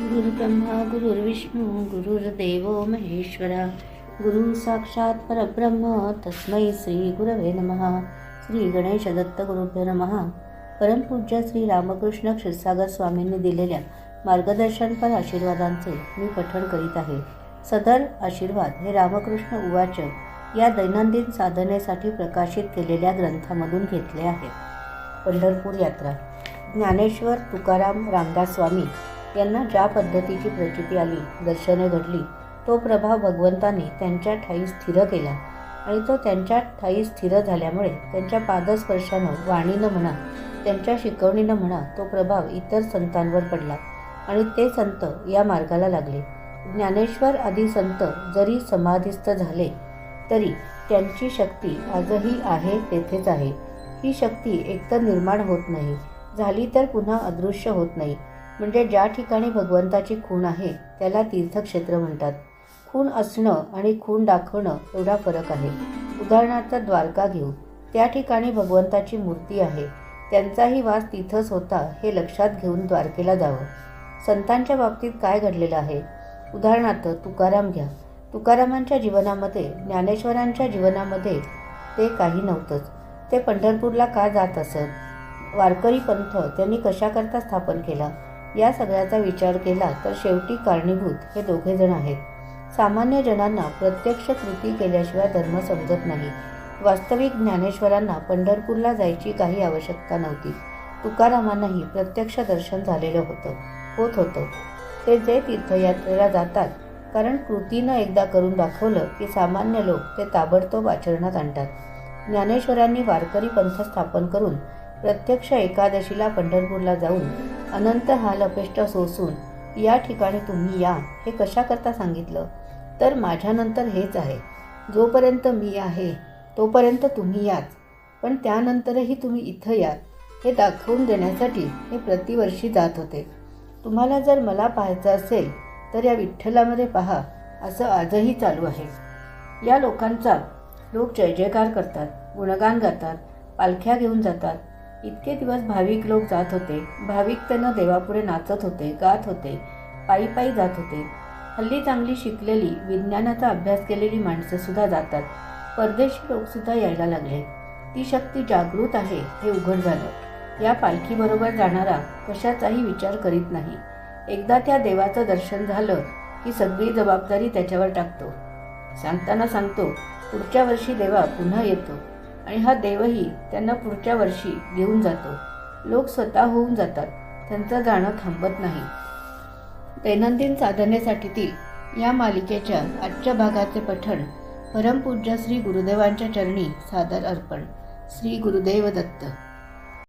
गुरुब्रह्मा गुरुर्विष्णू गुरुर्देव महेश्वरा। गुरु साक्षात परब्रह्म तस्मै श्री गुरवे नमः। श्री गणेश दत्त गुरुभ्यो नमः। परमपूज्य श्री रामकृष्ण क्षीरसागर स्वामींनी दिलेल्या मार्गदर्शनपर आशीर्वादांचे मी पठण करीत आहे. सदर आशीर्वाद हे रामकृष्ण उवाच या दैनंदिन साधनेसाठी प्रकाशित केलेल्या ग्रंथामधून घेतले आहे. पंढरपूर यात्रा. ज्ञानेश्वर तुकाराम रामदास स्वामी यांना ज्या पद्धतीची प्रचिती आली दर्शने घडली तो प्रभाव भगवंताने त्यांच्या ठाई स्थिर केला. आणि तो त्यांच्या ठाई स्थिर झाल्यामुळे त्यांच्या पादस्पर्शानं वाणीनं म्हणा त्यांच्या शिकवणीनं म्हणा तो प्रभाव इतर संतांवर पडला. आणि ते संत या मार्गाला लागले. ज्ञानेश्वर आदी संत जरी समाधिस्थ झाले तरी त्यांची शक्ती आजही आहे तेथेच आहे. ही शक्ती एकतर निर्माण होत नाही झाली तर पुन्हा अदृश्य होत नाही. म्हणजे ज्या ठिकाणी भगवंताची खूण आहे त्याला तीर्थक्षेत्र म्हणतात. खूण असणं आणि खूण दाखवणं एवढा फरक आहे. उदाहरणार्थ द्वारका घेऊ त्या ठिकाणी भगवंताची मूर्ती आहे. त्यांचाही वास तिथंच होता हे लक्षात घेऊन द्वारकेला जावं. संतांच्या बाबतीत काय घडलेलं आहे? उदाहरणार्थ तुकाराम घ्या. तुकारामांच्या जीवनामध्ये ज्ञानेश्वरांच्या जीवनामध्ये ते काही नव्हतंच. ते पंढरपूरला का जात असत? वारकरी पंथ त्यांनी कशाकरता स्थापन केला? या सगळ्याचा विचार केला तर शेवटी कारणीभूत हे दोघे जण आहेत. सामान्य जणांना प्रत्यक्ष कृती केल्याशिवाय धर्म समजत नाही. वास्तविक ज्ञानेश्वरांना पंढरपूरला जायची काही आवश्यकता नव्हती. तुकारामांनाही प्रत्यक्ष दर्शन झालेलं होतं होत होतं. ते जे तीर्थयात्रेला जातात कारण कृतीनं एकदा करून दाखवलं की सामान्य लोक ते ताबडतोब आचरणात आणतात. ज्ञानेश्वरांनी वारकरी पंथ स्थापन करून प्रत्यक्ष एकादशीला पंढरपूरला जाऊन अनंत हा लपेष्ट सोसून या ठिकाणी तुम्ही या हे कशाकरता सांगितलं? तर माझ्यानंतर हेच आहे जोपर्यंत मी आहे तोपर्यंत तुम्ही याच. पण त्यानंतरही तुम्ही इथं या हे दाखवून देण्यासाठी हे प्रतिवर्षी जात होते. तुम्हाला जर मला पाहायचं असेल तर या विठ्ठलामध्ये पहा असं आजही चालू आहे. या लोकांचा लोक जय जयकार करतात गुणगान गातात पालख्या घेऊन जातात इतके दिवस भाविक लोक जात होते. भाविक त्यांना देवापुढे नाचत होते गात होते पायी पायी जात होते. हल्ली चांगली शिकलेली विज्ञानाचा अभ्यास केलेली माणसं सुद्धा जातात. परदेशी लोकसुद्धा यायला लागले. ती शक्ती जागृत आहे हे उघड झालं. या पालखीबरोबर जाणारा कशाचाही विचार करीत नाही. एकदा त्या देवाचं दर्शन झालं की सगळी जबाबदारी त्याच्यावर टाकतो. सांगताना सांगतो पुढच्या वर्षी देवा पुन्हा येतो. आणि हा देवही त्यांना पुढच्या वर्षी घेऊन जातो. लोक स्वतः होऊन जातात. त्यांचं जाणं थांबत नाही. दैनंदिन साधनेसाठीतील या मालिकेच्या आजच्या भागाचे पठण परमपूज्य श्री गुरुदेवांच्या चरणी सादर अर्पण. श्री गुरुदेव दत्त